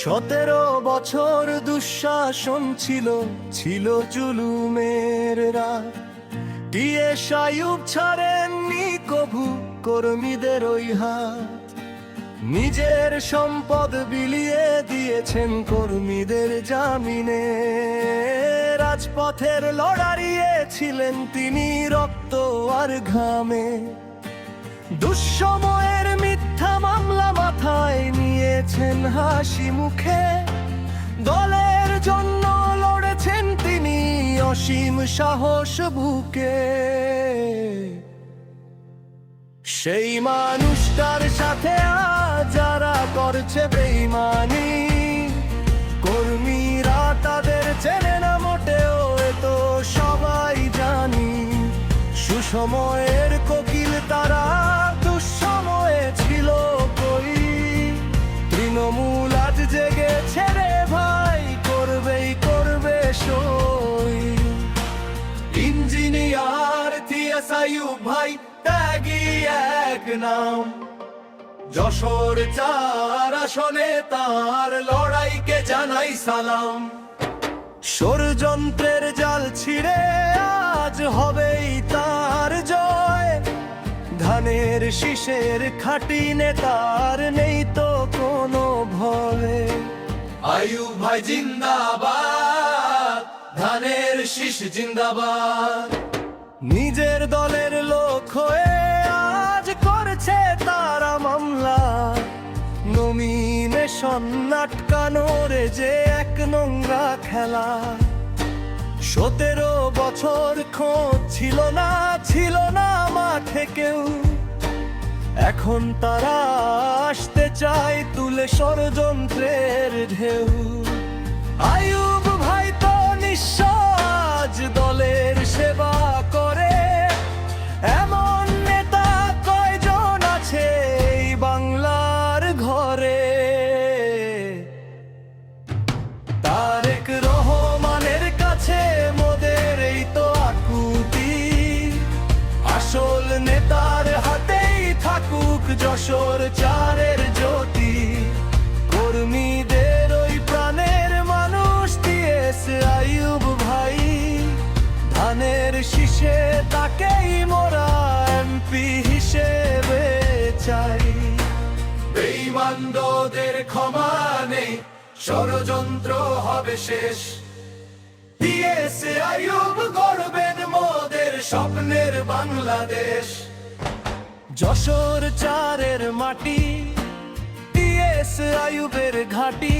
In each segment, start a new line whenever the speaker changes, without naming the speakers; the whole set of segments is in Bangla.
সতেরো বছর দুঃশাসন ছিল ছিল জুলুমের রাত। টিয়ে সায়ুব ছাড়েননি কভু কর্মীদের ওই হাত। নিজের সম্পদ বিলিয়ে দিয়েছেন কর্মীদের জামিনে। রাজপথের লড়াইয়ে ছিলেন তিনি রক্ত আর ঘামে। দুঃসময়ের মিথ্যা মামলা মাথায় নিয়েছেন হাসি মুখে। দলের জন্য লড়েছেন তিনি অসীম সাহস বুকে। সেই মানুষটার সাথে যারা করছে বেইমানি। কর্মীরা তাদের চেনে না মোটেও, এ তো সবাই জানি। সুসময়ের কোকিল ভাই, ত্যাগী এক নাম। যশোর চার আসনে তার লড়াইকে জানাই সালাম। ষড়যন্ত্রের জাল ছিঁড়ে আজ হবেই তার জয়। ধানের শীষের খাটি নেতার নেই তো কোনো ভয়। আয়ু ভাই, জিন্দাবাদ। ধানের শীষ, জিন্দাবাদ। নিজের দলের লোক হয়ে আজ করছে তারা মামলা। নমিনেশন নাটকানোর যে এক নোংরা খেলা। সতেরো বছর খোঁজ ছিল না ছিল না মাঠে কেউ। এখন তারা আসতে চায় তুলে ষড়যন্ত্রের ঢেউ। থাকুক চারের জ্যোতি, কর্মীদের ওই প্রাণের মানুষ দিয়েছে আয়ুব ভাই। ধানের শীষে তাকেই মোরা এমপি হিসেবে চাই। বেঈমানদের ক্ষমা নেই, ষড়যন্ত্র হবে শেষ। দিয়েছে আয়ুব গড়বেন মোদের স্বপ্নের বাংলাদেশ। যশোর চারের মাটি দিয়েছে আয়ুবের ঘাটি।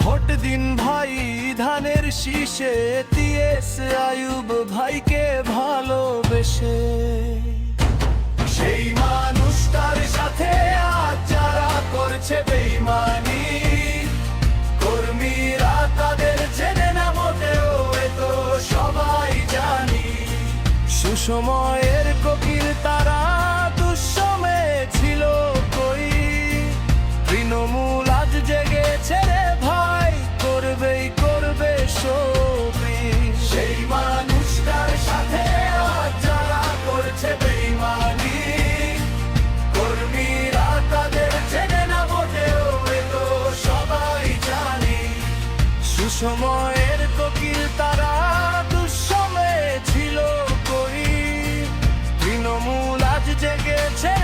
ভোট দিন ভাই, ধানের শীষে দিয়েছে আয়ুব ভাইকে ভালোবেসে। সেই মানুষটার সাথে আজ যারা করছে বেইমানি, কর্মীরা তাদের চেনে না মোটেও, এ তো সবাই জানি। সুসময়ের সময়ের কোকিল তারা দুঃসমে ছিল কই? তৃণমূল আজ জেগেছে